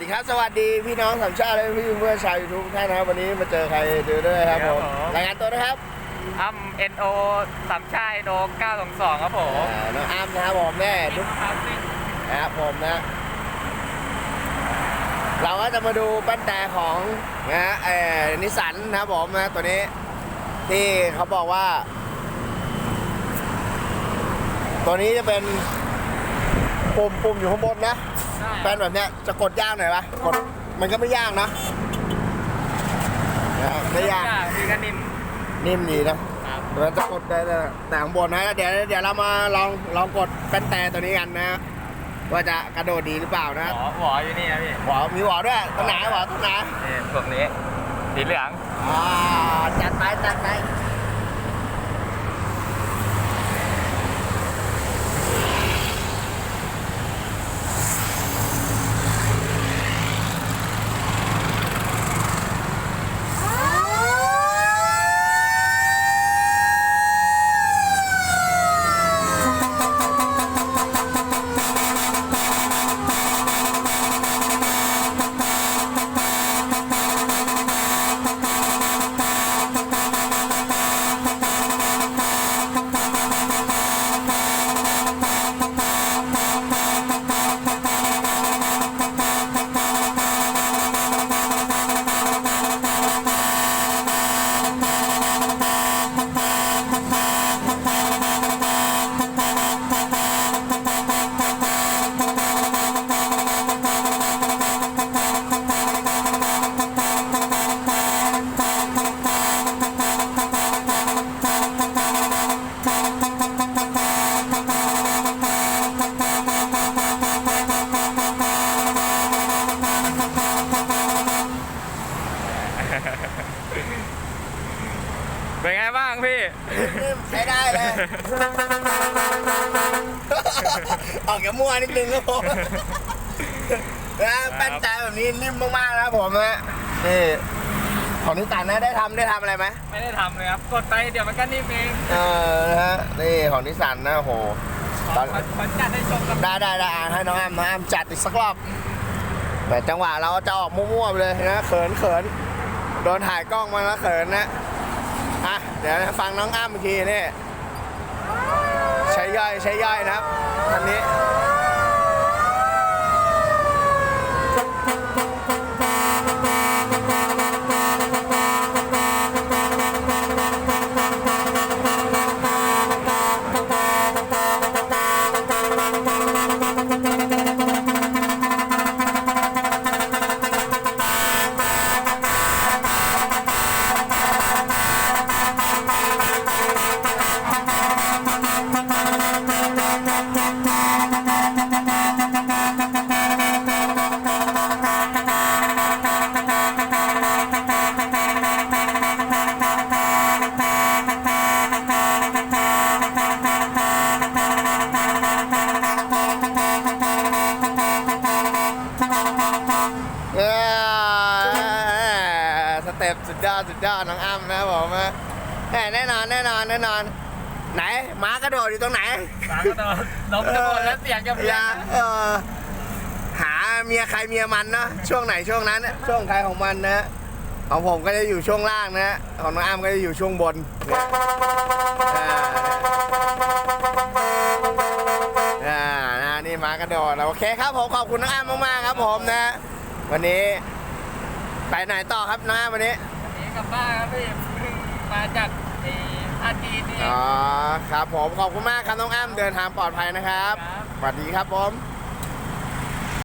ดีครับ สวัสดีพี่น้องสามชาติและพี่เพื่อนชาวยูทูบทุกท่านนะครับ วันนี้มาเจอใครเจอด้วยครับผมครับผม รายงานตัวนะครับอ้ำ NO สามชายโด922ครับผมอ่าน้องอ้ำนะครับผมแม่ทุกครับซิ่งนะครับผมนะ เราก็จะมาดูปั้นแต่ของนะฮะเอ่อนิสสันนะครับผมนะตัวนี้ที่เขาบอกว่า ตัวนี้จะเป็นปุ่มปุ่มอยู่ข้างบนนะ เป็นแบบเนี้ยจะกดยากหน่อยปะกดมันก็ไม่ยากนะนะครับไม่ยากดีกันนิ่มนิ่มดีนะครับเราจะกดได้แต่แต่ข้างบนนะเดี๋ยวเดี๋ยวเรามาลองลองกดแป้นแต่ตัวนี้กันนะ ว่าจะกระโดดดีหรือเปล่านะหวอหวออยู่นี่นะพี่หวอมีหวอด้วยตัวไหนหวอตัวไหนนี่พวกนี้สีเหลืองอ่าจัดไปจัดไป บ้างพี่นิ่มใช้ได้เลยออกจากมั่วนิดนึงครับผมนะแป้นแต่แบบนี้นิ่มมากๆนะครับผมนะนี่ของนิสสันนะได้ทำได้ทำอะไรไหมไม่ได้ทำเลยครับกดไปเดี๋ยวมันก็นิ่มเองเออนะฮะนี่ของนิสสันนะโหขตออนขอขอจัดให้ชมกับได้ได้ได้อ่านให้น้องอ้ำน้องอ้ำจัดอีกสักรอบแต่จังหวะเราจะออกมั่วๆไปเลยนะเขินเขินโดนถ่ายกล้องมาแล้วเขินนะ อะเดี๋ยวฟังน้องอ้ำอีกทีนี่ใช้ย่อยใช้ย่อยนะครับอันนี้ เออสเต็ปสุดยอดสุดยอดน้องอ้ำนะครับผมนะแหม่แน่นอนแน่นอนแน่นอน ไหนม้ากระโดดอยู่ตรงไหนสามกระโดดล้มจะหมดแล้วเสียงจะเพี้ยอย่านเออหาเมียใครเมียมันเนาะช่วงไหนช่วงนั้นน่ะช่วงใครของมันนะของผมก็จะอยู่ช่วงล่างนะของน้องอ้ำก็จะอยู่ช่วงบนเนี่ยอ่าอ่านะนี่ม้ากระโดดโอเคครับผมขอบคุณน้องอ้ำมากๆครับผมนะ วันนี้ ไปไหนต่อครับน้องอ้ำวันนี้ วันนี้กลับบ้านครับพี่เพิ่งมาจากไอ้อาจีนนี่เองอ๋อครับผมขอบคุณมากครับน้องอ้ำเดินทางปลอดภัยนะครับครับ สวัสดีครับผม